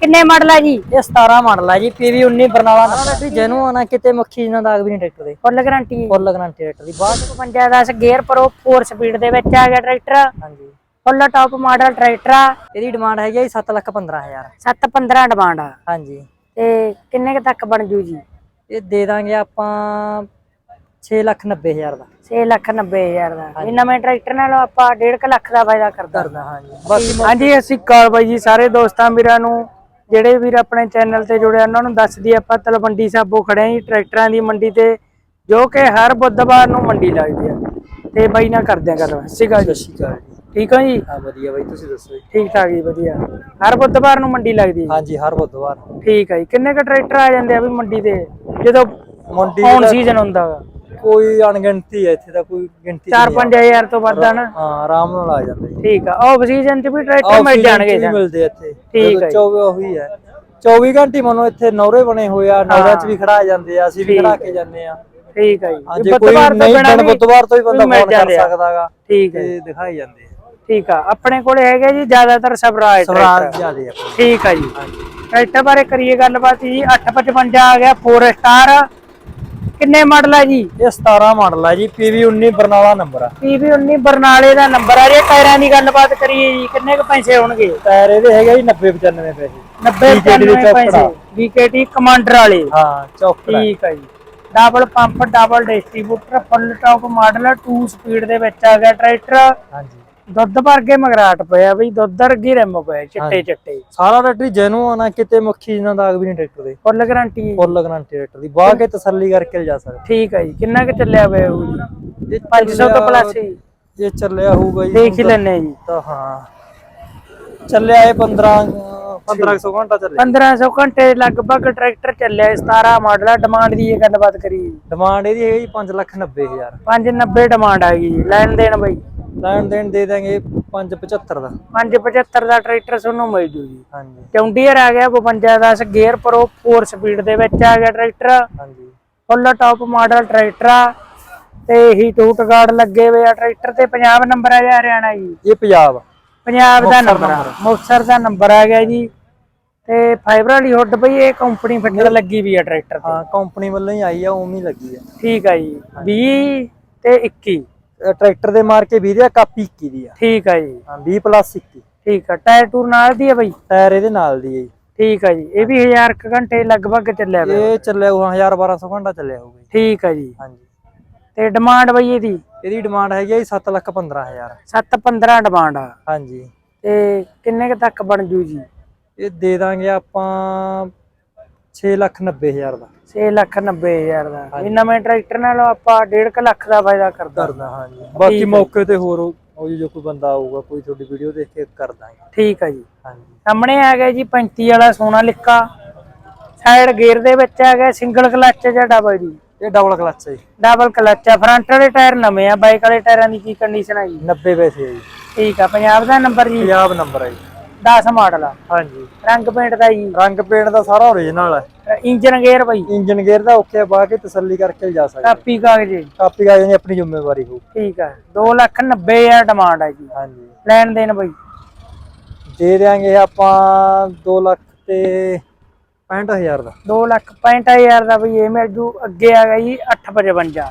ਕਿੰਨੇ ਮਾਡਲ ਆ ਜੀ? ਇਹ 17 ਮਾਡਲ ਹੈ ਜੀ 19 ਬਰਨਾਲਾ ਨੰਬਰ ਜੈਨੂੰ ਆਣਾ ਕਿਤੇ ਮੱਖੀ ਨਾ ਦਾਗ ਵੀ ਨਹੀਂ ਟਰੈਕਟਰ ਦੇ। Full guarantee full guarantee tractor ਦੀ। ਬਾਅਦ 5510 ਗੇਅਰ ਪ੍ਰੋ 4 ਸਪੀਡ ਦੇ ਵਿੱਚ ਆ ਗਿਆ ਟਰੈਕਟਰ। ਹਾਂਜੀ। ਫੁੱਲ ਟਾਪ ਮਾਡਲ ਟਰੈਕਟਰ ਆ। ਇਹਦੀ ਡਿਮਾਂਡ ਹੈਗੀ ਜੀ 7 ਲੱਖ 15000 715 ਡਿਮਾਂਡ ਆ। ਹਾਂਜੀ। ਤੇ ਕਿੰਨੇ ਕੁ ਤੱਕ ਬਣ ਜੂ ਜੀ? ਇਹ ਦੇ ਦਾਂਗੇ ਆਪਾਂ 6 ਲੱਖ 90000 ਦਾ। 6 ਲੱਖ 90 ਹਜ਼ਾਰ ਦਾ। ਇਹ ਨਵੇਂ ਟਰੈਕਟਰ ਨਾਲ ਆਪਾਂ 1.5 ਲੱਖ ਦਾ ਫਾਇਦਾ ਕਰਦਾ। ਕਰਦਾ ਹਾਂਜੀ। ਬਾਕੀ ਹਾਂਜੀ ਅਸੀਂ ਕਾਲ ਬਾਈ ਜੀ ਸਾਰੇ ਦੋਸਤਾਂ ਵੀਰਾਂ ਨੂੰ ਜਿਹੜੇ ਵੀਰ ਆਪਣੇ ਚੈਨਲ ਤੇ ਜੁੜੇ ਆ, ਉਹਨਾਂ ਨੂੰ ਦੱਸ ਦਈਏ ਆਪਾਂ ਤਲਵੰਡੀ ਸਾਬੋ ਖੜੇ ਆਂ ਜੀ ਟਰੈਕਟਰਾਂ ਦੀ ਮੰਡੀ ਤੇ ਜੋ ਕਿ ਹਰ ਬੁੱਧਵਾਰ ਨੂੰ ਮੰਡੀ ਲੱਗਦੀ ਆ। ਤੇ ਬਾਈ ਨਾਲ ਕਰਦੇ ਆ ਗੱਲ। ਸਿਗਾ ਜੀ। ਠੀਕ ਹੋ ਜੀ? ਹਾਂ ਵਧੀਆ ਬਾਈ ਤੁਸੀਂ ਦੱਸੋ ਜੀ? ਠੀਕ ਠਾਕ ਜੀ ਵਧੀਆ। ਹਰ ਬੁੱਧਵਾਰ ਨੂੰ ਮੰਡੀ ਲੱਗਦੀ ਹੈ ਹਾਂਜੀ ਹਰ ਬੁੱਧਵਾਰ। ਠੀਕ ਹੈ ਜੀ। ਕਿੰਨੇ ਕ ਟਰੈਕਟਰ ਆ ਜਾਂਦੇ ਆ ਵੀ ਮੰਡੀ ਤੇ? ਜਦੋਂ ਮੰਡੀ ਔਨ ਸੀਜ਼ਨ ਹੁੰਦਾ ਵਾ। ਕੋਈ ਅਣਗਿਣਤੀ ਹੈ ਇੱਥੇ ਤਾਂ ਕੋਈ ਗਿਣਤੀ 4-5000 ਤੋਂ ਵੱਧ ਆ ਨਾ। ਹਾਂ ਆਰਾਮ ਨਾਲ ਆ ਜਾਂਦਾ ਜੀ। ਠੀਕ ਆ ਆਫ ਸੀਜ਼ਨ ਚ ਵੀ ਟਰੈਕਟਰ ਮਿਲ ਜਾਣਗੇ ਵੀ ਸਾਨੂੰ। ਮਿਲਦੇ ਆ ਇੱਥੇ। ਠੀਕ ਹੈ ਜੀ। 24 ਉਹੀ ਹੈ। 24 ਘੰਟੇ ਮਨੋ ਇੱਥੇ ਨੌਰੇ ਬਣੇ ਹੋਏ ਆ ਨੌਰਿਆਂ 'ਚ ਵੀ ਖੜਾ ਜਾਂਦੇ ਆ ਅਸੀਂ ਵੀ ਖੜਾ ਕੇ ਜਾਂਦੇ ਆ। ਠੀਕ ਹਾਂ, ਜੀ ਜੇ ਕੋਈ ਬੁੱਧਵਾਰ ਤੋਂ ਨਹੀਂ ਬਿਨਾਂ ਵੀ ਬੁੱਧਵਾਰ ਤੋਂ ਹੀ ਬੰਦਾ ਮਿਲ ਫੋਨ ਕਰ ਜਾਂਦੇ ਆ। ਸਕਦਾਗਾ ਠੀਕ ਹੈ ਤੇ ਦਿਖਾਈ ਜਾਂਦੇ ਆ। ਠੀਕ ਆ ਆਪਣੇ ਕੋਲੇ ਹੈਗੇ ਜੀ ਜ਼ਿਆਦਾਤਰ ਸਵਰਾਜ ਸਵਰਾਜ ਟਰੈਕਟਰ ਜਿਆਦੇ ਆ। ਠੀਕ ਆ ਜੀ। ਟਰੈਕਟਰ ਬਾਰੇ ਕਰੀਏ ਗੱਲਬਾਤ ਜੀ 855 ਆ ਗਿਆ 4 ਸਟਾਰ ਕਿੰਨੇ ਮਾਡਲ ਆ ਜੀ? ਇਹ 17 ਮਾਡਲ ਆ ਜੀ 19 ਬਰਨਾਲਾ ਨੰਬਰ ਆ। 19 ਬਰਨਾਲੇ ਦਾ ਨੰਬਰ ਆ ਜੇ। ਟਾਇਰਾਂ ਦੀ ਗੱਲਬਾਤ ਕਰੀਏ ਜੀ ਕਿੰਨੇ ਕ ਪੈਸੇ ਹੋਣਗੇ? ਟਾਇਰ ਇਹਦੇ ਹੈਗੇ ਜੀ 90 95 ਪੈਸੇ। 90 BKT ਦੇ 95 ਪੈਸੇ। BKT ਕਮਾਂਡਰ ਵਾਲੇ। ਹਾਂ ਚੌਕੜਾ ਠੀਕ ਆ ਜੀ। Double pump double distributor full top model 2 speed ਦੇ ਵਿੱਚ ਆ ਗਿਆ ਟਰੈਕਟਰ ਹਾਂਜੀ। ਦੁੱਧ ਵਰਗੇ ਮਗਰਾਟ ਪਿਆ ਬਈ ਦੁੱਧ ਵਰਗੀ ਰਿਮ ਪਿਆ ਚਿੱਟੇ ਚਿੱਟੇ। ਸਾਰਾ ਟਰੈਕਟਰ ਜੈਨੂ ਆਣਾ ਕਿਤੇ ਮੱਖੀ ਨਾ ਦਾਗ ਵੀ ਨਹੀਂ ਟਰੈਕਟਰ ਦੇ full guarantee full guarantee tractor ਦੀ ਬਾਹ ਕੇ ਤਸੱਲੀ ਕਰਕੇ ਜਾ ਸਕਦਾ। ਠੀਕ ਹੈ ਜੀ ਕਿੰਨਾ ਕੁ ਚੱਲਿਆ ਹੋਇਆ ਉਹ ਜੀ? ਇਹ 500 ਤੋਂ ਪਲੱਸ ਹੀ। ਇਹ ਚੱਲਿਆ ਹੋਊਗਾ ਜੀ ਦੇਖ ਹੀ ਲੈਣੇ ਜੀ। ਤਾਂ ਹਾਂ। ਚੱਲਿਆ ਇਹ 15 1500 ਘੰਟਾ ਚੱਲਿਆ। 1500 ਘੰਟੇ ਲਗਭਗ ਟਰੈਕਟਰ ਚੱਲਿਆ 17 ਮਾਡਲ ਆ ਡਿਮਾਂਡ ਦੀ ਇਹ ਗੱਲਬਾਤ ਕਰੀ ਡਿਮਾਂਡ ਇਹਦੀ ਹੈਗੀ 5 ਲੱਖ 90 ਹਜ਼ਾਰ। 590 ਡਿਮਾਂਡ ਆ ਗਈ ਜੀ ਲੈਣ ਦੇਣ ਬਈ। ਲੈਣ ਦੇਣ ਦੇ ਦਾਂਗੇ 575 ਦਾ। 575 ਦਾ ਟਰੈਕਟਰ ਤੁਹਾਨੂੰ ਮਿਲ ਜੂ ਜੀ। ਹਾਂਜੀ। ਚੌਂਡੀਅਰ ਆ ਗਿਆ 5210 ਗੇਅਰ ਪ੍ਰੋ 4 ਸਪੀਡ ਦੇ ਵਿੱਚ ਆ ਗਿਆ ਟਰੈਕਟਰ। ਹਾਂਜੀ। ਫੁੱਲ ਟਾਪ ਮਾਡਲ ਟਰੈਕਟਰ ਆ। ਤੇ ਹੀ ਟੂਟ ਗਾਰਡ ਲੱਗੇ ਹੋਏ ਆ ਟਰੈਕਟਰ ਤੇ। ਪੰਜਾਬ ਨੰਬਰ ਆ ਗਿਆ ਹਰਿਆਣਾ ਜੀ। ਇਹ ਪੰਜਾਬ। ਪੰਜਾਬ ਦਾ ਨੰਬਰ ਆ। ਦਾ ਨੰਬਰ ਆ ਗਿਆ ਜੀ। ਤੇ ਫਾਈਬਰ ਵਾਲੀ ਹੁੱਡ ਬਈ ਇਹ ਕੰਪਨੀ ਫਿੱਟਰ ਲੱਗੀ ਵੀ ਆ ਟਰੈਕਟਰ ਤੇ। ਹਾਂ ਕੰਪਨੀ ਵੱਲੋਂ ਹੀ ਆਈ ਆ ਉਵੇਂ ਹੀ ਲੱਗੀ ਆ। ਠੀਕ ਆ ਜੀ। 20 ਤੇ 21 ਇਹ ਟਰੈਕਟਰ ਦੇ ਮਾਰ ਕੇ 20 ਦੀ ਆ ਕਾਪੀ 21 ਦੀ ਆ। ਠੀਕ ਆ ਜੀ। ਹਾਂ 20 ਪਲੱਸ 21 ਠੀਕ ਆ ਟਾਇਰ ਟੂਰ ਨਾਲ ਦੀ ਆ ਬਈ? ਟਾਇਰ ਇਹਦੇ ਨਾਲ ਦੀ ਜੀ। ਠੀਕ ਆ ਜੀ ਇਹ ਵੀ 1000 ਕੁ ਘੰਟੇ ਲਗਭਗ ਚੱਲਿਆ ਪਿਆ। ਇਹ ਚੱਲਿਆ ਹੋਊਗਾ 1000 1200 ਘੰਟਾ ਚੱਲਿਆ ਹੋਊਗਾ। ਠੀਕ ਆ ਜੀ। ਹਾਂਜੀ। ਤੇ ਡਿਮਾਂਡ ਬਈ ਇਹਦੀ? ਇਹਦੀ ਡਿਮਾਂਡ ਹੈਗੀ ਆ ਜੀ 7 ਲੱਖ 15000 715 ਡਿਮਾਂਡ ਆ। ਹਾਂਜੀ। ਤੇ ਕਿੰਨੇ ਕ ਤੱਕ ਬਣ ਜੂ ਜੀ? ਇਹ ਦੇ ਦਾਂਗੇ ਆਪਾਂ 6 ਲੱਖ 90000 ਦਾ। 6 ਲੱਖ 90 ਹਜ਼ਾਰ ਦਾ। ਇਹ ਨਵੇਂ ਟਰੈਕਟਰ ਨਾਲ ਆਪਾਂ 1.5 ਲੱਖ ਦਾ ਫਾਇਦਾ ਕਰਦਾ। ਕਰਦਾ ਹਾਂਜੀ। ਬਾਕੀ ਮੌਕੇ ਤੇ ਹੋਰ ਉਹ ਜੀ ਕੋਈ ਬੰਦਾ ਆਊਗਾ ਕੋਈ ਤੁਹਾਡੀ ਵੀਡੀਓ ਦੇਖ ਕੇ ਕਰ ਦਾਂਗੇ। ਠੀਕ ਆ ਜੀ। ਹਾਂਜੀ। ਸਾਹਮਣੇ ਆ ਗਿਆ ਜੀ 35 ਵਾਲਾ ਸੋਨਾ ਲਿੱਕਾ। ਸਾਈਡ ਗੇਅਰ ਦੇ ਵਿੱਚ ਆ ਗਿਆ ਸਿੰਗਲ ਕਲੱਚ ਜਾਂ ਡਬਲ ਜੀ? ਇਹ ਡਬਲ ਕਲਚ ਹੈ ਡਬਲ ਕਲੱਚ ਆ। ਫਰੰਟ ਵਾਲੇ ਟਾਇਰ ਨਵੇਂ ਆ ਬਾਈਕ ਵਾਲੇ ਟਾਇਰਾਂ ਦੀ ਕੀ ਕੰਡੀਸ਼ਨ ਆ ਜੀ? 90 ਪੈਸੇ ਹੈ ਜੀ। ਠੀਕ ਆ। ਪੰਜਾਬ ਦਾ ਨੰਬਰ ਜੀ? ਪੰਜਾਬ ਨੰਬਰ ਹੈ ਜੀ। 10 ਮਾਡਲ ਆ। ਹਾਂਜੀ। ਰੰਗ ਪੇਂਟ ਦਾ ਜੀ। ਰੰਗ ਪੇਂਟ ਦਾ ਸਾਰਾ ਓਰੀਜਨਲ ਹੈ ਇੰਜਨ ਗੇਅਰ ਬਈ। ਇੰਜਨ ਗੇਅਰ ਦਾ ਓਕੇ ਬਾਹ ਕੇ ਤਸੱਲੀ ਕਰਕੇ ਜਾ ਸਕਦਾ ਕਾਪੀ ਕਾਗਜ਼। ਜੀ ਕਾਪੀ ਕਾਗਜ਼ ਦੀ ਆਪਣੀ ਜ਼ਿੰਮੇਵਾਰੀ ਹੋਊ। ਠੀਕ ਆ। 2 ਲੱਖ 90 ਹਜ਼ਾਰ ਡਿਮਾਂਡ ਆ ਜੀ। ਹਾਂਜੀ। ਲੈਣ ਦੇਣ ਬਈ। ਦੇ ਦਿਆਂਗੇ ਆਪਾਂ 2 ਲੱਖ ਤੇ 65000 ਦਾ। 2 ਲੱਖ 65000 ਦਾ ਬਈ ਇਹ ਮਿਲ ਜੂ। ਅੱਗੇ ਆ ਗਿਆ ਜੀ 855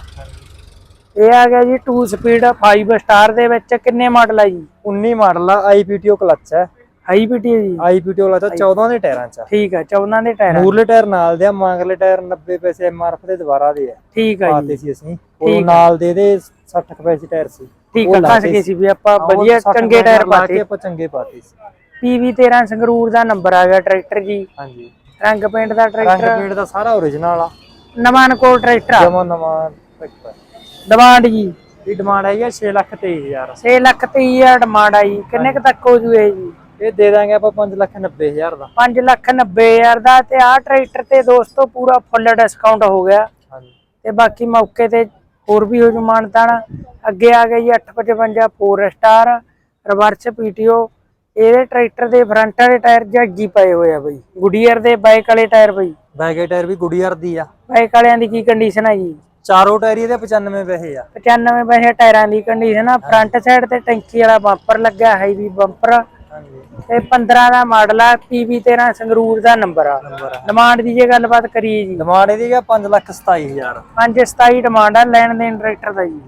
ਇਹ ਆ ਗਿਆ ਜੀ 2 ਸਪੀਡ 5 ਸਟਾਰ ਦੇ ਵਿੱਚ ਕਿੰਨੇ ਮਾਡਲ ਆ ਜੀ? 19 ਮਾਡਲ ਆ ਆਈਪੀਟੀਓ ਕਲਚ ਹੈ ਹਾਈ ਪੀਟੀ ਜੀ। ਆਈਪੀਟੀਓ ਕਲਚ ਆ 14 ਦੇ ਟਾਇਰਾਂ ਚ। ਠੀਕ ਆ 14 ਦੇ ਟਾਇਰ। ਮੂਰਲੇ ਟਾਇਰ ਨਾਲ ਦੇ ਆ ਮਗਰਲੇ ਟਾਇਰ 90 ਪੈਸੇ ਐਮਆਰਐਫ ਦੇ ਦੁਬਾਰਾ ਦੇ ਆ। ਠੀਕ ਆ ਪਾਤੇ ਜੀ ਸੀ ਅਸੀਂ। ਉਹ ਨਾਲ ਦੇ ਦੇ 60 ਕੁ ਪੈਸੇ ਟਾਇਰ ਸੀ। ਠੀਕ ਆ ਫਸ ਗਏ ਸੀ ਵੀ ਆਪਾਂ ਵਧੀਆ ਚੰਗੇ ਟਾਇਰ ਪਾਤੇ। ਕੇ ਆਪਾਂ ਚੰਗੇ ਪਾਤੇ ਸੀ। ਪੀਵੀ 13 ਸੰਗਰੂਰ ਦਾ ਨੰਬਰ ਆ ਗਿਆ ਟਰੈਕਟਰ ਜੀ। ਹਾਂਜੀ। ਰੰਗ ਪੇਂਟ ਦਾ ਰੰਗ ਟਰੈਕਟਰ ਪੇਂਟ ਦਾ ਸਾਰਾ ਓਰੀਜਨਲ ਆ। ਨਵਾਂ ਕੋਲ ਟਰੈਕਟਰ ਆ। ਜਮਾ ਨਵਾਂ ਟਰੈਕਟਰ ਡਿਮਾਂਡ ਜੀ। ਦੀ ਡਿਮਾਂਡ ਹੈਗੀ ਆ 6 ਲੱਖ 23000 6 ਲੱਖ 30 ਹਜ਼ਾਰ ਡਿਮਾਂਡ ਆਈ ਕਿੰਨੇ ਕ ਤੱਕ ਹੋ ਜੂ ਇਹ ਜੀ? ਇਹ ਦੇ ਦਾਂਗੇ ਆਪਾਂ 5 ਲੱਖ 90000 ਦਾ। 5 ਲੱਖ 90 ਹਜ਼ਾਰ ਦਾ ਤੇ ਆਹ ਟਰੈਕਟਰ ਤੇ ਦੋਸਤੋ ਪੂਰਾ ਫੁੱਲ ਡਿਸਕਾਊਂਟ ਹੋ ਗਿਆ। ਹਾਂਜੀ। ਤੇ ਬਾਕੀ ਮੌਕੇ ਤੇ ਹੋਰ ਵੀ ਹੋ ਜੂ ਮਾਨਤਾਨ। ਅੱਗੇ ਆ ਜੀ 855 4 ਸਟਾਰ ਰਿਵਰਸ ਪੀਟੀਓ ਇਹਦੇ ਟਰੈਕਟਰ ਦੇ ਫਰੰਟ ਵਾਲੇ ਟਾਇਰ ਜੱਗੀ ਪਏ ਹੋਏ ਆ ਬਈ। ਗੁਡੀਅਰ ਦੇ ਬਾਈਕ ਵਾਲੇ ਟਾਇਰ ਬਈ। ਬੈਗੇ ਟਾਇਰ ਵੀ ਗੁਡੀਅਰ ਦੀ ਆ। ਬਾਈਕ ਵਾਲਿਆਂ ਦੀ ਕੀ ਕੰਡੀਸ਼ਨ ਆ ਜੀ? ਚਾਰੋਂ ਟਾਇਰ ਇਹਦੇ 95 ਪੈਸੇ ਆ। 95 ਪੈਸੇ ਟਾਇਰਾਂ ਦੀ ਕੰਡੀਸ਼ਨ ਆ। ਫਰੰਟ ਸਾਈਡ ਤੇ ਟੈਂਕੀ ਵਾਲਾ ਬੰਪਰ ਲੱਗਿਆ ਹੈਵੀ ਬੰਪਰ ਹਾਂਜੀ ਤੇ 15 ਦਾ ਮਾਡਲ ਆ PV 13 ਸੰਗਰੂਰ ਦਾ ਨੰਬਰ ਆ। ਆ। ਡਿਮਾਂਡ ਦੀ ਜੇ ਗੱਲਬਾਤ ਕਰੀਏ ਜੀ। ਡਿਮਾਂਡ ਇਹਦੀ ਹੈ 527000 527 ਡਿਮਾਂਡ ਆ ਲੈਣ ਦੇਣ ਟਰੈਕਟਰ ਦਾ ਜੀ।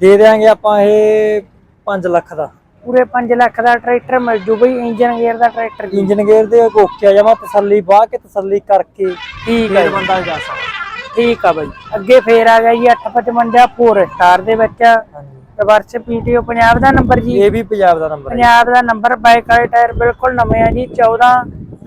ਦੇ ਦੇਾਂਗੇ ਆਪਾਂ ਇਹ 5 ਲੱਖ ਦਾ। ਪੂਰੇ 5 ਲੱਖ ਦਾ ਟਰੈਕਟਰ ਮਿਲ ਜੂ ਬਈ ਇੰਜਨ ਗੇਅਰ ਦਾ ਟਰੈਕਟਰ ਜੀ। ਇੰਜਨ ਗੇਅਰ ਦੇ ਕੋਕਿਆ ਜਮਾ ਤਸੱਲੀ ਬਾਹ ਕੇ ਤਸੱਲੀ ਕਰਕੇ ਠੀਕ ਹੈ ਬੰਦਾ ਜਾ ਸਕਦਾ। ਠੀਕ ਆ ਬਈ। ਅੱਗੇ ਫੇਰ ਆ ਗਿਆ ਜੀ 855 4 ਸਟਾਰ ਦੇ ਵਿੱਚ। ਹਾਂਜੀ। ਰਿਵਰਸ ਪੀਟੀਓ ਪੰਜਾਬ ਦਾ ਨੰਬਰ ਜੀ? ਇਹ ਵੀ ਪੰਜਾਬ ਦਾ ਨੰਬਰ ਹੈ ਪੰਜਾਬ ਦਾ ਨੰਬਰ ਬਾਈਕ ਵਾਲੇ ਟਾਇਰ ਬਿਲਕੁਲ ਨਵੇਂ ਆ ਜੀ 14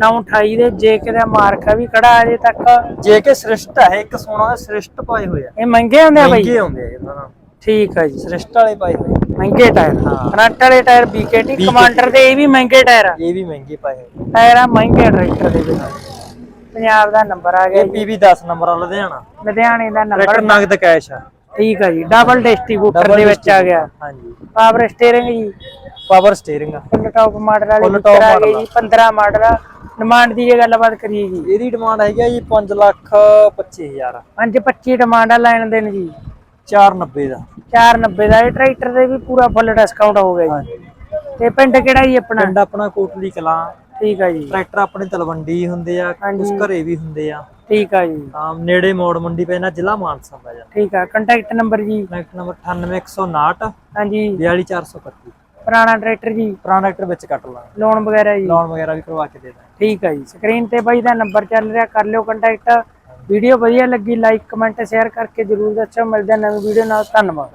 928 ਦੇ ਜੇ ਕਿਤੇ ਮਾਰਕ ਵੀ ਖੜਾ ਅਜੇ ਤੱਕ। ਜੇ ਕਿ ਸ੍ਰਿਸ਼ਟ ਹੈ ਇੱਕ ਸੋਨਾ ਸ੍ਰਿਸ਼ਟ ਪਾਏ ਹੋਏ ਆ। ਇਹ ਮਹਿੰਗੇ ਹੁੰਦੇ ਆ ਮਹਿੰਗੇ ਬਈ ਹੁੰਦੇ ਆ ਇਹਨਾਂ ਨਾਲ। ਠੀਕ ਆ ਜੀ। ਸ੍ਰਿਸ਼ਟ ਵਾਲੇ ਪਾਏ ਹੋਏ। ਮਹਿੰਗੇ ਟਾਇਰ। ਹਾਂ। ਫਰੰਟ ਵਾਲੇ ਟਾਇਰ BKT ਕਮਾਂਡਰ ਦੇ ਇਹ ਵੀ ਮਹਿੰਗੇ ਟਾਇਰ ਆ। ਇਹ ਵੀ ਮਹਿੰਗੇ ਪਾਏ ਹੋਏ ਟਾਇਰ ਆ ਮਹਿੰਗੇ ਟਰੈਕਟਰ ਦੇ ਵਿੱਚ ਪੰਜਾਬ ਦਾ ਨੰਬਰ ਆ ਗਿਆ ਇਹ ਪੀਵੀ 10 ਨੰਬਰ ਆ ਲੁਧਿਆਣਾ। ਲੁਧਿਆਣੇ ਦਾ ਨੰਬਰ। ਨਗਦ ਕੈਸ਼ ਆ। ਠੀਕ ਆ ਜੀ ਡਬਲ ਡਿਸਟ੍ਰੀਬਿਊਟਰ ਦੇ ਵਿੱਚ ਆ ਗਿਆ। ਹਾਂਜੀ। ਪਾਵਰ ਸਟੀਅਰਿੰਗ ਜੀ। ਪਾਵਰ ਸਟੀਅਰਿੰਗ ਆ। ਫੁੱਲ ਟੌਪ ਮਾਡਲ ਵਾਲੇ ਫੀਚਰ top ਆ। ਜੀ 15 ਮਾਡਲ ਆ। ਡਿਮਾਂਡ ਦੀ ਜੇ ਗੱਲਬਾਤ ਕਰੀਏ ਜੀ। ਇਹਦੀ ਡਿਮਾਂਡ ਹੈਗੀ ਜੀ 5 ਲੱਖ 25000 525 ਡਿਮਾਂਡ ਆ ਲੈਣ ਦੇਣ ਜੀ। 490 ਦਾ। 490 ਦਾ। ਇਹ ਟਰੈਕਟਰ ਦੇ ਵੀ ਪੂਰਾ ਫੁੱਲ ਡਿਸਕਾਊਂਟ ਹੋ ਗਿਆ ਜੀ। ਤੇ ਪਿੰਡ ਕਿਹੜਾ ਜੀ ਆਪਣਾ? ਪਿੰਡ ਆਪਣਾ ਕੋਟਲੀ ਕਲਾਂ। ਠੀਕ ਆ ਜੀ। ਟਰੈਕਟਰ ਆਪਣੇ ਤਲਵੰਡੀ ਹੁੰਦੇ ਆ ਕੁਝ ਘਰੇ ਵੀ ਹੁੰਦੇ ਆ। ਠੀਕ ਆ ਜੀ। ਤਾਂ ਨੇੜੇ ਮੋੜ ਮੰਡੀ ਪੈਣਾ ਜ਼ਿਲ੍ਹਾ ਮਾਨਸਾ ਪੈ ਜਾਂਦਾ। ਠੀਕ ਆ ਕੰਟੈਕਟ ਨੰਬਰ ਜੀ। ਨੰਬਰ 98159 ਹਾਂਜੀ। 42425 ਪੁਰਾਣਾ ਟਰੈਕਟਰ ਜੀ। ਪੁਰਾਣਾ ਟਰੈਕਟਰ ਵਿੱਚ ਕੱਟ ਲਾਂਗੇ। ਲੋਨ ਵਗੈਰਾ ਜੀ। ਲੋਨ ਵਗੈਰਾ ਵੀ ਕਰਵਾ ਕੇ ਦੇ ਦਾਂਗੇ। ਠੀਕ ਆ ਜੀ। ਸਕਰੀਨ ਤੇ ਬਾਈ ਦਾ ਨੰਬਰ ਚੱਲ ਰਿਹਾ ਕਰ ਲਿਓ ਕੰਟੈਕਟ ਵੀਡੀਓ ਵਧੀਆ ਲੱਗੀ ਲਾਈਕ ਕਮੈਂਟ ਸ਼ੇਅਰ ਕਰਕੇ ਜਰੂਰ ਦੱਸੋ ਮਿਲਦੇ ਨਵੀਂ ਵੀਡੀਓ ਨਾਲ। ਧੰਨਵਾਦ।